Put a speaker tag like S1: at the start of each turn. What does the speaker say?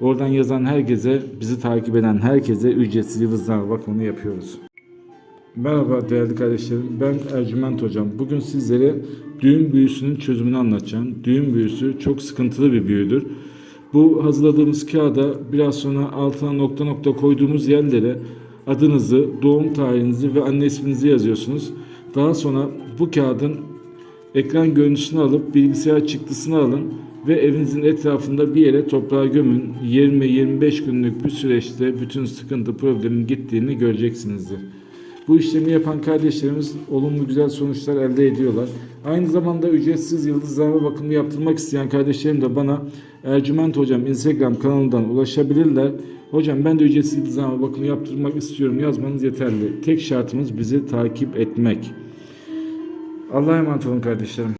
S1: Oradan yazan herkese, bizi takip eden herkese ücretsiz yıldızname bakımını yapıyoruz. Merhaba değerli kardeşlerim. Ben Ercüment Hocam. Bugün sizlere düğün büyüsünün çözümünü anlatacağım. Düğün büyüsü çok sıkıntılı bir büyüdür. Bu hazırladığımız kağıda biraz sonra altına nokta nokta koyduğumuz yerlere adınızı, doğum tarihinizi ve anne isminizi yazıyorsunuz. Daha sonra bu kağıdın ekran görüntüsünü alıp bilgisayar çıktısını alın ve evinizin etrafında bir yere toprağa gömün. 20-25 günlük bir süreçte bütün sıkıntı problemin gittiğini göreceksinizdir. Bu işlemi yapan kardeşlerimiz olumlu güzel sonuçlar elde ediyorlar. Aynı zamanda ücretsiz yıldızlama bakımı yaptırmak isteyen kardeşlerim de bana Ercüment Hocam Instagram kanalından ulaşabilirler. Hocam ben de ücretsiz yıldızlama bakımı yaptırmak istiyorum yazmanız yeterli. Tek şartımız bizi takip etmek. Allah'a emanet olun kardeşlerim.